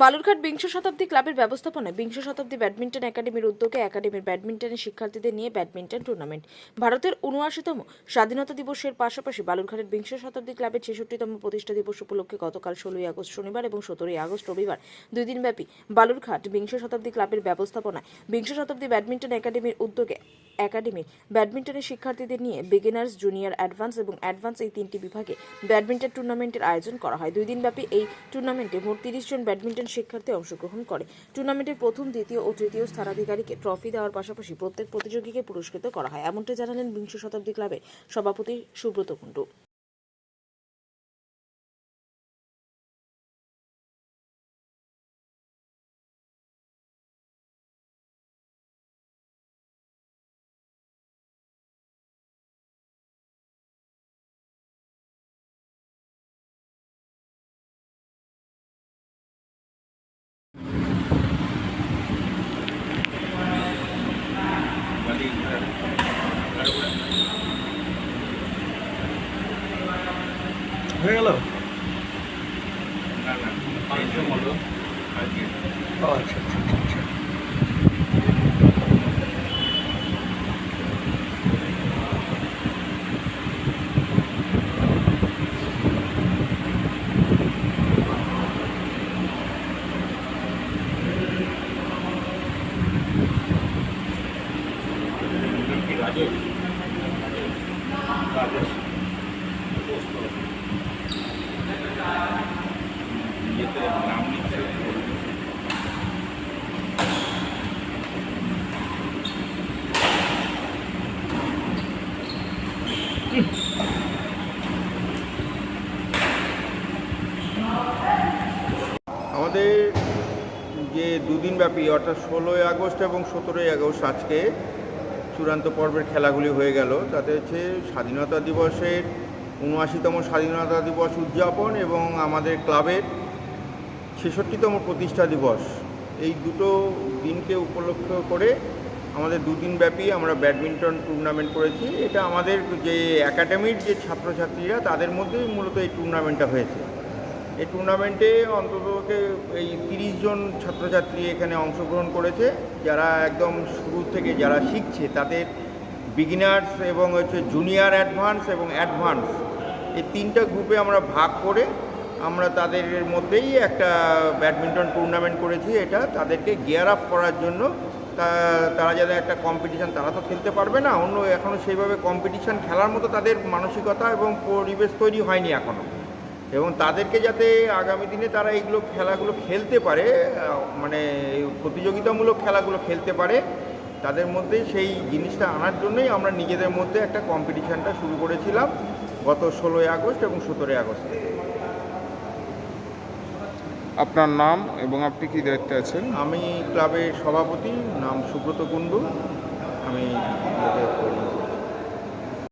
বালুরঘাট বিংশ শতাব্দী ক্লাবের ব্যবস্থাপনায় বিংশ শতাব্দী ব্যাডমিন্টন একাডেমির উদ্যোগে একাডেমির ব্যাডমিন্টনের শিক্ষার্থীদের নিয়ে ব্যাডমিন্টন টুর্নামেন্ট। ভারতের উনআশিতম স্বাধীনতা দিবসের পাশাপাশি বালুরঘাটের বিংশ শতাব্দী ক্লাবের ছেষট্টিতম প্রতিষ্ঠা দিবস উপলক্ষে গতকাল ষোলোই আগস্ট শনিবার এবং সতেরোই আগস্ট রবিবার দুই দিনব্যাপী বালুরঘাট বিংশ শতাব্দী ক্লাবের ব্যবস্থাপনায় বিংশ শতাব্দী ব্যাডমিন্টন একাডেমির উদ্যোগে একাডেমির ব্যাডমিন্টনের শিক্ষার্থীদের নিয়ে বিগিনার্স জুনিয়র অ্যাডভান্স এবং অ্যাডভান্স এই তিনটি বিভাগে ব্যাডমিন্টন টুর্নামেন্টের আয়োজন করা হয়। দুই দিনব্যাপী এই টুর্নামেন্টে মোট তিরিশ জন ব্যাডমিন্টন শিক্ষার্থী অংশগ্রহণ করে। টুর্নামেন্টের প্রথম, দ্বিতীয় ও তৃতীয় স্থানাধিকারীকে ট্রফি দেওয়ার পাশাপাশি প্রত্যেক প্রতিযোগীকে পুরস্কৃত করা হয়। এমনটা জানালেন বিংশ শতাব্দী ক্লাবের সভাপতি সুব্রত কুণ্ডু। হয়ে গেল? আচ্ছা আচ্ছা আচ্ছা, আচ্ছা। আমাদের যে দুদিন ব্যাপী অর্থাৎ ষোলোই আগস্ট এবং সতেরোই আগস্ট আজকে চূড়ান্ত পর্বের খেলাগুলি হয়ে গেল। তাতে হচ্ছে স্বাধীনতা দিবসের উনআশিতম স্বাধীনতা দিবস উদযাপন এবং আমাদের ক্লাবের ছেষট্টিতম প্রতিষ্ঠা দিবস। এই দুটো দিনকে উপলক্ষ করে আমাদের দুদিন ব্যাপী আমরা ব্যাডমিন্টন টুর্নামেন্ট করেছি। এটা আমাদের যে একাডেমির যে ছাত্রছাত্রীরা, তাদের মধ্যেই মূলত এই টুর্নামেন্টটা হয়েছে। এই টুর্নামেন্টে অন্তত এই তিরিশ জন ছাত্রছাত্রী এখানে অংশগ্রহণ করেছে। যারা একদম শুরু থেকে যারা শিখছে, তাদের বিগিনার্স এবং হচ্ছে জুনিয়র অ্যাডভান্স এবং অ্যাডভান্স এই তিনটা গ্রুপে আমরা ভাগ করে আমরা তাদের মধ্যেই একটা ব্যাডমিন্টন টুর্নামেন্ট করেছি। এটা তাদেরকে গিয়ার আপ করার জন্য। তারা যাতে একটা কম্পিটিশান তারা তো খেলতে পারবে না। অন্য এখনও সেইভাবে কম্পিটিশান খেলার মতো তাদের মানসিকতা এবং পরিবেশ তৈরি হয়নি এখনও এবং তাদেরকে যাতে আগামী দিনে তারা এইগুলো খেলাগুলো খেলতে পারে মানে প্রতিযোগিতামূলক খেলাগুলো খেলতে পারে তাদের মধ্যে সেই জিনিসটা আনার জন্যই আমরা নিজেদের মধ্যে একটা কম্পিটিশানটা শুরু করেছিলাম গত ষোলোই আগস্ট এবং সতেরোই আগস্ট আপনার নাম এবং আপনি কি দায়িত্বে আছেন আমি ক্লাবের সভাপতি নাম সুব্রত কুণ্ডু আমি।